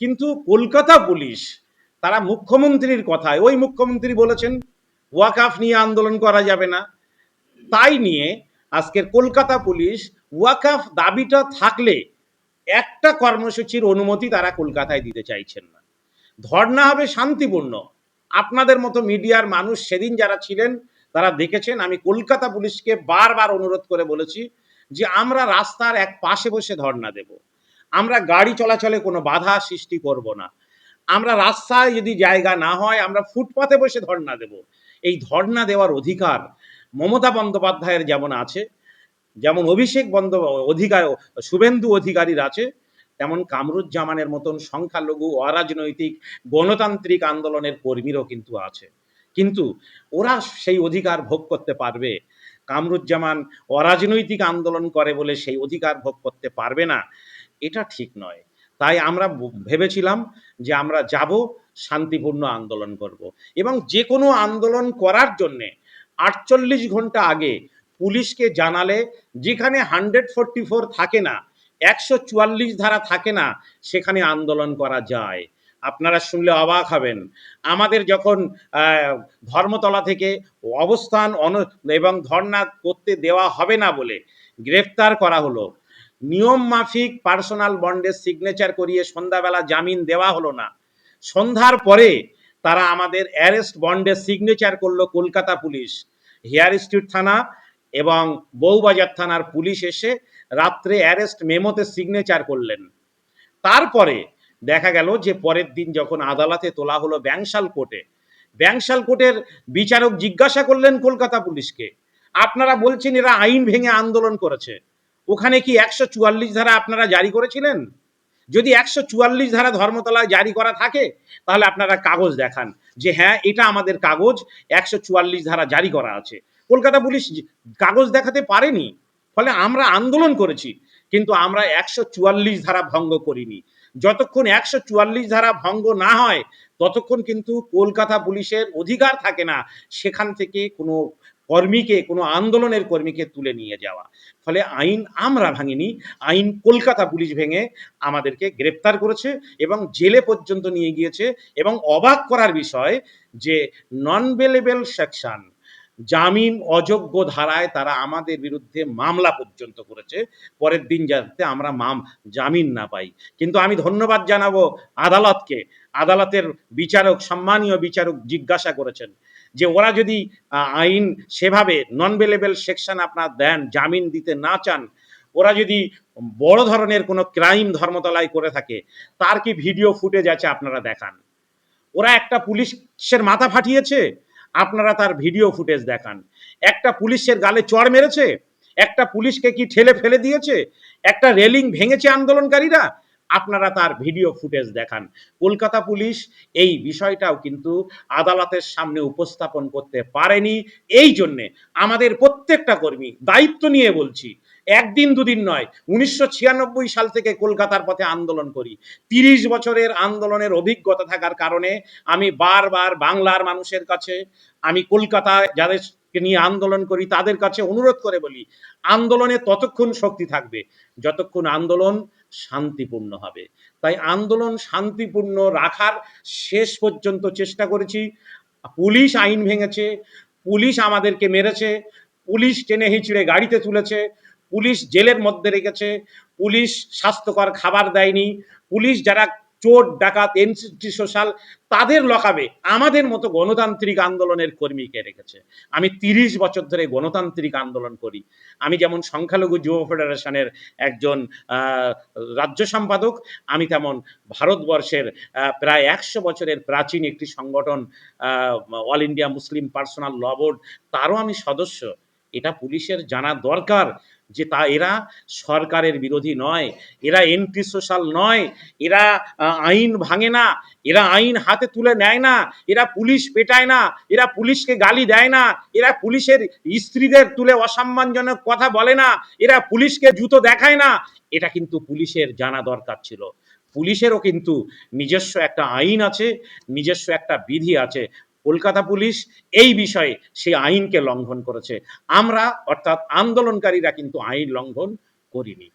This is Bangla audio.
কিন্তু কলকাতা পুলিশ, তারা মুখ্যমন্ত্রীর কথায়, ওই মুখ্যমন্ত্রী বলেছেন, ওয়াকাফ নিয়ে আন্দোলন করা যাবে না। তাই নিয়ে আজকের কলকাতা পুলিশ ওয়াকাফ দাবিটা থাকলে একটা কর্মসূচির অনুমতি তারা কলকাতায় দিতে চাইছেন না। ধর্ণা হবে শান্তিপূর্ণ। আপনাদের মতো মিডিয়ার মানুষ সেদিন যারা ছিলেন, তারা দেখেছেন, আমি কলকাতা পুলিশকে বারবার অনুরোধ করে বলেছি যে আমরা রাস্তার এক পাশে বসে ধর্ণা দেব। আমরা গাড়ি চলাচলে কোনো বাধা সৃষ্টি করব না। আমরা রাস্তায় যদি জায়গা না হয়, আমরা ফুটপাতে বসে ধর্ণা দেব। এই ধর্ণা দেওয়ার অধিকার মমতা বন্দ্যোপাধ্যায়ের যেমন আছে, যেমন অভিষেক বন্দ অধিকার, শুভেন্দু অধিকারীর আছে, তেমন কামরুজ্জামানের মতন সংখ্যালঘু অরাজনৈতিক, গণতান্ত্রিক আন্দোলনের কর্মীরও কিন্তু আছে। কিন্তু ওরা সেই অধিকার ভোগ করতে পারবে। কামরুজ্জামান অরাজনৈতিক আন্দোলন করে বলে সেই অধিকার ভোগ করতে পারবে না। এটা ঠিক নয়। তাই আমরা ভেবেছিলাম যে আমরা যাব, শান্তিপূর্ণ আন্দোলন করব। এবং যে কোনো আন্দোলন করার জন্যে আটচল্লিশ ঘণ্টা আগে পুলিশকে জানালে, যেখানে হান্ড্রেড ফোরটি ফোর থাকে না, একশো চুয়াল্লিশ ধারা থাকে না, সেখানে আন্দোলন করা যায়। আপনারা শুনলে অবাক হবেন। আমাদের যখন ধর্মতলা থেকে অবস্থান অন, এবং ধর্ণা করতে দেওয়া হবে না বলে গ্রেফতার করা হলো নিয়ম মাফিক পার্সোনাল বন্ডের সিগনেচার করিয়ে সন্ধ্যাবেলা জামিন দেওয়া হলো না। সন্ধ্যার পরে তারা আমাদের অ্যারেস্ট বন্ডের সিগনেচার করল কলকাতা পুলিশ। হেয়ার স্ট্রিট থানা এবং বউবাজার থানার পুলিশ এসে রাত্রে অ্যারেস্ট মেমোতে সিগনেচার করলেন। তারপরে দেখা গেল যে পরের দিন যখন আদালতে তোলা হলো ব্যাংশাল কোর্টে, ব্যাংশাল কোর্টের বিচারক জিজ্ঞাসা করলেন কলকাতা পুলিশকে, আপনারা বলছেন এরা আইন ভেঙে আন্দোলন করেছে। ওখানে কি একশো চুয়াল্লিশ ধারা আপনারা জারি করেছিলেন? যদি একশো চুয়াল্লিশ ধারা ধর্মতলায় জারি করা থাকে, তাহলে আপনারা কাগজ দেখান যে হ্যাঁ এটা আমাদের কাগজ, একশো চুয়াল্লিশ ধারা জারি করা আছে। কলকাতা পুলিশ কাগজ দেখাতে পারেনি, ফলে আমরা আন্দোলন করেছি, কিন্তু আমরা একশো চুয়াল্লিশ ধারা ভঙ্গ করিনি। যতক্ষণ একশো চুয়াল্লিশ ধারা ভঙ্গ না হয়, ততক্ষণ কিন্তু কলকাতা পুলিশের অধিকার থাকে না, সেখান থেকে কোনো কর্মীকে, কোনো আন্দোলনের কর্মীকে তুলে নিয়ে যাওয়া। ফলে আইন আমরা ভাঙিনি, আইন কলকাতা পুলিশ ভেঙে আমাদেরকে গ্রেপ্তার করেছে এবং জেলে পর্যন্ত নিয়ে গিয়েছে এবং অবাক করার বিষয় যে নন বেলেবেল সেকশন জামিন অযোগ্য ধারায় তারা আমাদের বিরুদ্ধে মামলা পর্যন্ত করেছে। পরের দিন যাতে আমরা মাম, জামিন না পাই। কিন্তু আমি ধন্যবাদ জানাব আদালতকে। আদালতের বিচারক, সম্মানীয় বিচারক জিজ্ঞাসা করেছেন যে ওরা যদি আইন সেভাবে নন বেলেবেল সেকশন আপনার দেন, জামিন দিতে না চান, ওরা যদি বড় ধরনের কোনো ক্রাইম ধর্মতলায় করে থাকে, তার কি ভিডিও ফুটেজ আছে আপনারা দেখান? ওরা একটা পুলিশের মাথা ফাটিয়েছে, আপনারা তার ভিডিও ফুটেজ দেখান। একটা পুলিশের গালে চড় মেরেছে, একটা পুলিশকে কি ঠেলে ফেলে দিয়েছে, একটা রেলিং ভেঙেছে আন্দোলনকারীরা আপনারা তার ভিডিও ফুটেজ দেখান। কলকাতা পুলিশ এই বিষয়টাও কিন্তু আদালতের সামনে উপস্থাপন করতে পারেনি। এই জন্যে আমাদের প্রত্যেকটা কর্মী দায়িত্ব নিয়ে বলছি, একদিন দুদিন নয়, উনিশশো সাল থেকে কলকাতার পথে আন্দোলন করি। তিরিশ বছরের আন্দোলনের অভিজ্ঞতা থাকার কারণে আমি বারবার বাংলার মানুষের কাছে, আমি কলকাতায় যাদেরকে নিয়ে আন্দোলন করি তাদের কাছে অনুরোধ করে বলি, আন্দোলনে ততক্ষণ শক্তি থাকবে। যতক্ষণ আন্দোলন শান্তিপূর্ণ হবে। তাই আন্দোলন শান্তিপূর্ণ রাখার শেষ পর্যন্ত চেষ্টা করেছি। পুলিশ আইন ভেঙেছে, পুলিশ আমাদেরকে মেরেছে, পুলিশ টেনে হিঁচড়ে গাড়িতে তুলেছে, পুলিশ জেলের মধ্যে রেখেছে, পুলিশ স্বাস্থ্যকর খাবার দেয়নি, পুলিশ যারা চোর, ডাকাত এনসিটি সোশ্যাল তাদের লকাবে আমাদের মতো গণতান্ত্রিক আন্দোলনের কর্মীকে রেখেছে? আমি তিরিশ বছর ধরে গণতান্ত্রিক আন্দোলন করি। আমি যেমন সংখ্যালঘু যুব ফেডারেশনের একজন রাজ্য সম্পাদক, আমি তেমন ভারতবর্ষের প্রায় একশো বছরের প্রাচীন একটি সংগঠন all India Muslim personal law board তারও আমি সদস্য। এটা পুলিশের জানা দরকার। যে তা এরা সরকারের বিরোধী নয়, এরা এন্টি সোশ্যাল নয়, এরা আইন ভাঙে না, এরা আইন হাতে তুলে নেয় না, এরা পুলিশ পেটায় না, এরা পুলিশকে গালি দেয় না, এরা পুলিশের স্ত্রীদের তুলে অসম্মানজনক কথা বলে না, এরা পুলিশকে জুতো দেখায় না, এটা কিন্তু পুলিশের জানা দরকার ছিল। পুলিশেরও কিন্তু নিজস্ব একটা আইন আছে, নিজস্ব একটা বিধি আছে। কলকাতা পুলিশ এই বিষয়ে সেই আইনকে লঙ্ঘন করেছে। আমরা অর্থাৎ আন্দোলনকারীরা কিন্তু আইন লঙ্ঘন করিনি।